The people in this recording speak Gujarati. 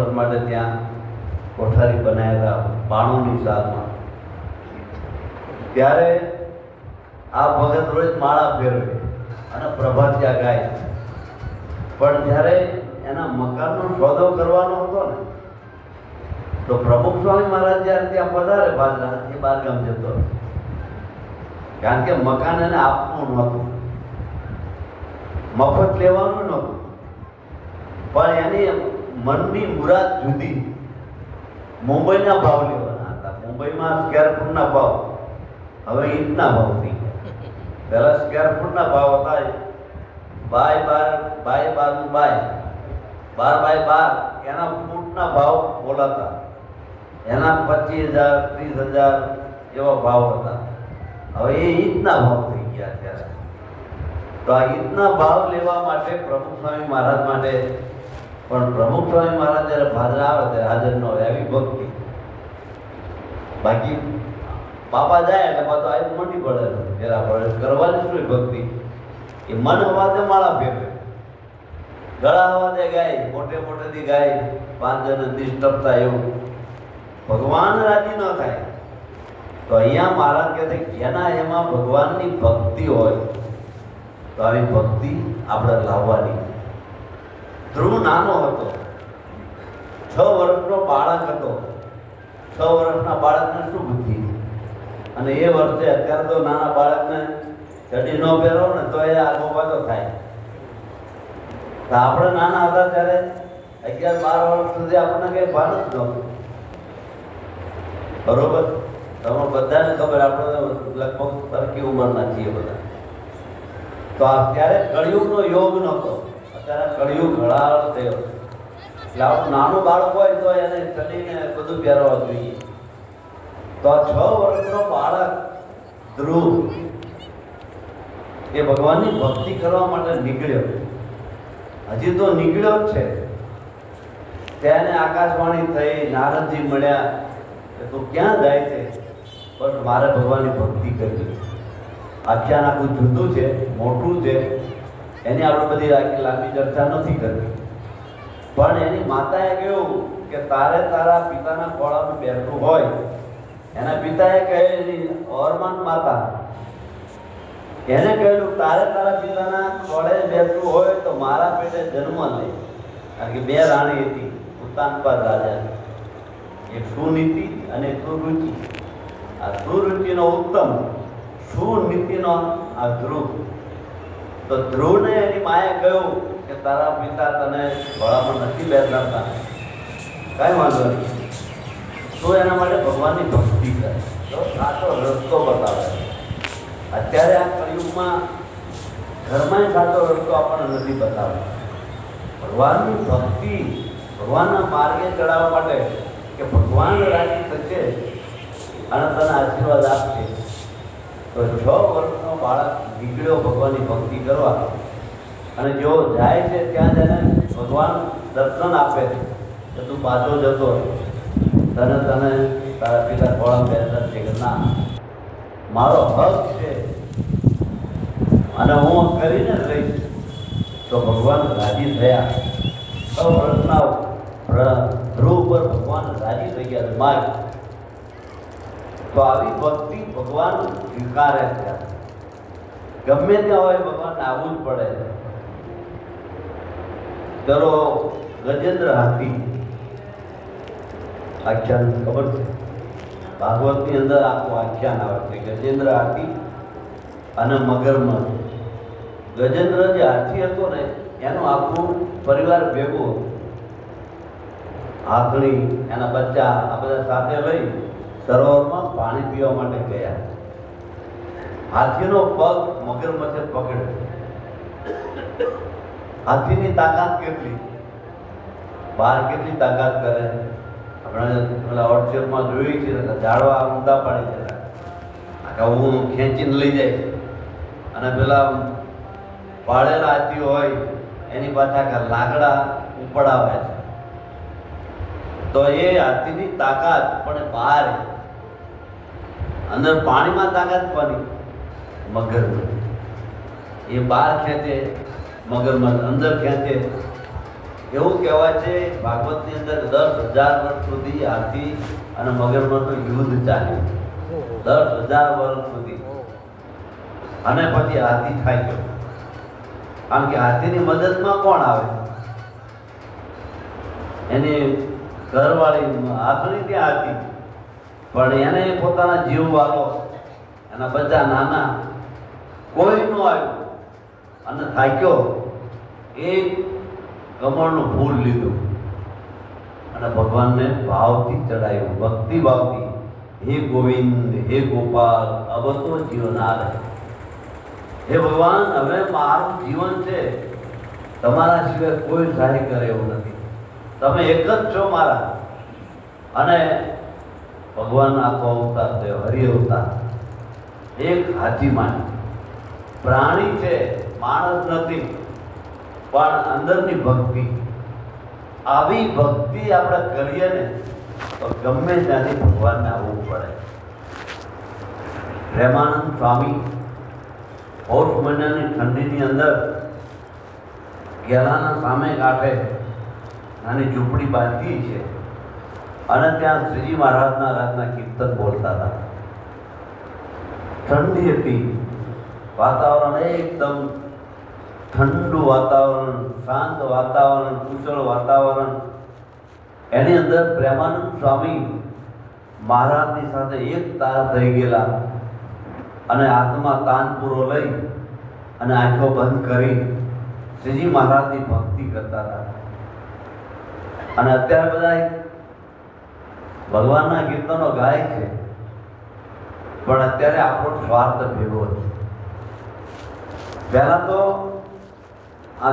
વર્ષ માટે ત્યાં કોઠારી બનાવ્યા બાણુંની સાલમાં ત્યારે આ ભગત રોજ માળા ફેરવે અને પ્રભાતિયા ગાય. પણ જ્યારે એના મકાનનો સોદો કરવાનો હતો ને, તો પ્રમુખ સ્વામી મહારાજ જ્યારે ત્યાં પધારે, બાજરા એ બારગામ જતો કારણ કે મકાન એને આપવું નહોતું. મફત લેવાનું નહોતું. પણ એની મનની મુરાદ જુદી. મુંબઈના ભાવ લેવાના હતા. મુંબઈમાં સ્ક્વેર ફૂટના ભાવ. હવે ઈંટના ભાવ થઈ ગયા પહેલા સ્ક્વેર ફૂટના ભાવ હતા. બાય બાર, બાય બારનું બાય. બાર બાય બાર, એના ફૂટના ભાવ બોલાતા. એના પચીસ હજાર, ત્રીસ હજાર એવા ભાવ હતા. હવે એ ઈંટના ભાવ થઈ ગયા ત્યારે તો આ ઈદના ભાવ લેવા માટે પ્રભુ સ્વામી મહારાજ માટે પણ પ્રમુખ સ્વામી મહારાજ જ્યારે ભાદર આવે ત્યારે હાજર ન હોય આવી ભક્તિ. બાકી બાપા જાય એટલે પાછો આવી મોટી પડે ફેરા પડે કરવાની શું ભક્તિ? એ મન અવાજે માળા ફેરવે ગળા અવાજે ગાય મોટે મોટેથી ગાય પાંચ જણ થાય એવું. ભગવાન રાજી ન થાય. તો અહીંયા મહારાજ કહે છે એના એમાં ભગવાનની ભક્તિ હોય, તો આવી ભક્તિ આપણે લાવવાની. ધ્રુવ નાનો હતો. છ વર્ષનો બાળક હતો. છ વર્ષના બાળકને શું બુદ્ધિ? અને એ વર્ષે અત્યારે તો નાના બાળકને ચડી ન પહેરો ને તો એ આગો પાછો થાય. તો આપણે નાના હતા ત્યારે અગિયાર બાર વર્ષ સુધી આપણને કઈ ભાન જ નહોતું. બરોબર? તમે બધાને ખબર આપણે લગભગ સરખી ઉંમરના છીએ બધા. તો અત્યારે કળિયુગનો યોગ નહોતો. કળિયુગ ઘડાળ થયો એટલે આપણું નાનું બાળક હોય તો એને ચડીને બધું પહેરવા જોઈએ. તો છ વર્ષનો બાળક ધ્રુવ એ ભગવાનની ભક્તિ કરવા માટે નીકળ્યો. હજી તો નીકળ્યો જ છે. તેને આકાશવાણી થઈ, નારદજી મળ્યા. કે તું ક્યાં જાય છે? પણ મારે ભગવાનની ભક્તિ કરવી આખ્યાન આખું જુદું છે, મોટું છે. એની આપણે બધી લાંબી ચર્ચા નથી કરવી. પણ એની માતાએ કહ્યું કે તારે તારા પિતાના ખોળામાં બેઠું હોય. એના પિતાએ કહેલી, ઓરમાન માતા, એને કહ્યું તારે તારા પિતાના ખોળે બેઠું હોય તો મારા પેટે જન્મ લે. કારણ કે બે રાણી હતી ઉત્તાનપદ રાજા. એક સુનીતિ અને સુરુચિ. આ સુરુચિનો ઉત્તમ, સુનીતિનો આ ધ્રુવ. તો ધ્રુવને એની માએ કહ્યું કે તારા પિતા તને ભળામાં નથી બેસાડતા કાંઈ વાંધો નહીં. તો એના માટે ભગવાનની ભક્તિ કરે. તો સાચો રસ્તો બતાવે અત્યારે આ કળિયુગમાં ઘરમાં સાચો રસ્તો આપણને નથી બતાવતો. ભગવાનની ભક્તિ ભગવાનના માર્ગે ચડાવવા માટે કે ભગવાન રાજી થશે અને તને આશીર્વાદ આપશે. તો છ વર્ષનો બાળક નીકળ્યો ભગવાનની ભક્તિ કરવા. અને જો જાય છે ત્યાં તેને ભગવાન દર્શન આપે. છે કે તું પાછો જતો તને તને તારા પિતા ખોળા બેસર છે કે ના. મારો હક છે. અને હું કરીને લઈશ તો ભગવાન રાજી થયા. છ વર્ષના ધ્રુવ પર ભગવાન રાજી થઈ ગયા. માર્ગ તો આવી ભક્તિ ભગવાન સ્વીકારે છે. ગમે ત્યાં હોય ભગવાન આવવું જ પડે ચલો ગજેન્દ્ર હાથી. આખ્યાન ખબર છે? ભાગવતની અંદર આખું આખ્યાન આવે છે ગજેન્દ્ર હાથી અને મગરમાં ગજેન્દ્ર જે હાથી હતો ને, એનું આખું પરિવાર ભેગો. હાથણી, એના બચ્ચા, આ બધા સાથે લઈ સરોવરમાં પાણી પીવા માટે ગયા. હાથીનો પગ મગરમચ્છે પકડ્યો. હાથીની તાકાત કેટલી? બહાર કેટલી તાકાત કરે? આપણે પેલા વોટ્સએપમાં જોઈ છે ઝાડવા ઊંધા પાડી દેતા આખા હું ખેંચીને લઈ જાય અને પેલા પાળેલા હાથી હોય, એની પાછા લાકડા ઉપડાવે છે. તો એ હાથીની તાકાત પણ બહાર અંદર પાણીમાં તાકાત કોની? મગર એ બહાર ખેંચે, મગરમાં અંદર ખેંચે. એવું કહેવાય છે, ભાગવતની અંદર દસ હજાર વર્ષ સુધી હાથી અને મગરમચ્છનું યુદ્ધ ચાલ્યું દસ હજાર વર્ષ સુધી. અને પછી હાથી થાય ગયો. કારણ કે હાથીની મદદમાં કોણ આવે? એની ઘરવાળી આખરી ત્યાં હતી. પણ એને પોતાના જીવ વાળો એના બધા નાના કોઈ નો આવ્યું. અને થાક્યો. એ કમળનું ફૂલ લીધું. અને ભગવાનને ભાવથી ચડાવ્યું. ભક્તિ ભાવથી, હે ગોવિંદ, હે ગોપાલ હવે તો જીવન આવે હે ભગવાન, હવે મારું જીવન છે. તમારા સિવાય કોઈ સહાય કરે એવું નથી. તમે એક જ છો મારા. અને ભગવાન આખો અવતાર થયો, હરિ અવતાર. એક હાથી માની. પ્રાણી છે, માણસ નથી, પણ અંદરની ભક્તિ. આવી ભક્તિ આપણે કરીએ ને, તો ગમે ત્યાંથી ભગવાનને આવવું પડે. પ્રેમાનંદ સ્વામી, પૌષ મહિનાની ઠંડીની અંદર ગેલાના સામે કાંઠે નાની ઝૂંપડી બાંધી છે. અને ત્યાં શ્રીજી મહારાજના રાજના કીર્તન બોલતા હતા. ઠંડી હતી. વાતાવરણ એકદમ ઠંડુ વાતાવરણ, શાંત વાતાવરણ, કુશળ વાતાવરણ. એની અંદર પ્રેમાનંદ સ્વામી મહારાજની સાથે એક તાર થઈ ગયેલા અને હાથમાં તાનપુરો લઈ અને આંખો બંધ કરી શ્રીજી મહારાજની ભક્તિ કરતા હતા. અને અત્યારે બધા ભગવાનના કીર્તનો ગાય છે. પણ અત્યારે આપણો સ્વાર્થ ભેગો છે. પહેલા તો આ